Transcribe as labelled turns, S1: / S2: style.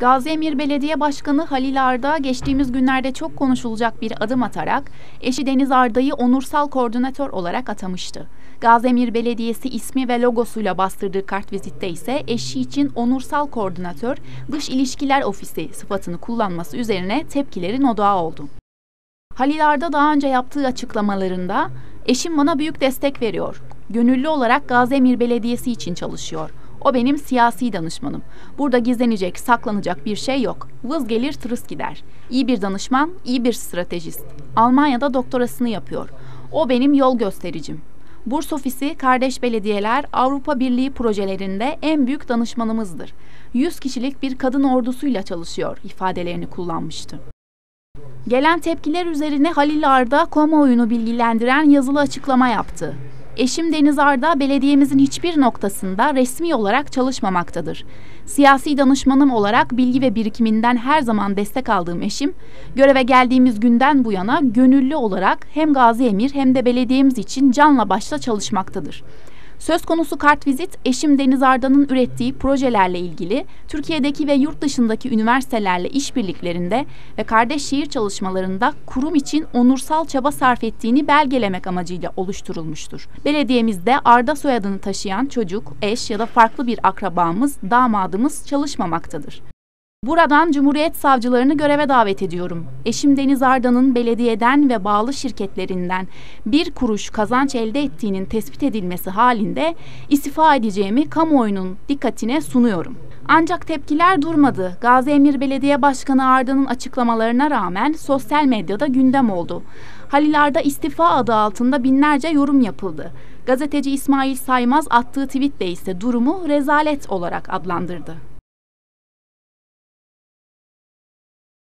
S1: Gazi Emir Belediye Başkanı Halil Arda geçtiğimiz günlerde çok konuşulacak bir adım atarak eşi Deniz Arda'yı onursal koordinatör olarak atamıştı. Gazi Emir Belediyesi ismi ve logosuyla bastırdığı kartvizitte ise eşi için onursal koordinatör dış ilişkiler ofisi sıfatını kullanması üzerine tepkilerin odağı oldu. Halil Arda daha önce yaptığı açıklamalarında eşim bana büyük destek veriyor. Gönüllü olarak Gazi Emir Belediyesi için çalışıyor. O benim siyasi danışmanım. Burada gizlenecek, saklanacak bir şey yok. Vız gelir tırıs gider. İyi bir danışman, iyi bir stratejist. Almanya'da doktorasını yapıyor. O benim yol göstericim. Burs Ofisi Kardeş Belediyeler Avrupa Birliği projelerinde en büyük danışmanımızdır. 100 kişilik bir kadın ordusuyla çalışıyor ifadelerini kullanmıştı. Gelen tepkiler üzerine Halil Arda kamuoyunu bilgilendiren yazılı açıklama yaptı. Eşim Deniz Arda belediyemizin hiçbir noktasında resmi olarak çalışmamaktadır. Siyasi danışmanım olarak bilgi ve birikiminden her zaman destek aldığım eşim, göreve geldiğimiz günden bu yana gönüllü olarak hem Gazi Emir hem de belediyemiz için canla başla çalışmaktadır. Söz konusu kartvizit eşim Deniz Arda'nın ürettiği projelerle ilgili Türkiye'deki ve yurt dışındaki üniversitelerle işbirliklerinde ve kardeş şehir çalışmalarında kurum için onursal çaba sarf ettiğini belgelemek amacıyla oluşturulmuştur. Belediyemizde Arda soyadını taşıyan çocuk, eş ya da farklı bir akrabamız, damadımız çalışmamaktadır. Buradan Cumhuriyet savcılarını göreve davet ediyorum. Eşim Deniz Arda'nın belediyeden ve bağlı şirketlerinden bir kuruş kazanç elde ettiğinin tespit edilmesi halinde istifa edeceğimi kamuoyunun dikkatine sunuyorum. Ancak tepkiler durmadı. Gazi Emir Belediye Başkanı Arda'nın açıklamalarına rağmen sosyal medyada gündem oldu. Halil Arda istifa adı altında binlerce yorum yapıldı. Gazeteci İsmail Saymaz attığı tweetle ise durumu rezalet olarak adlandırdı.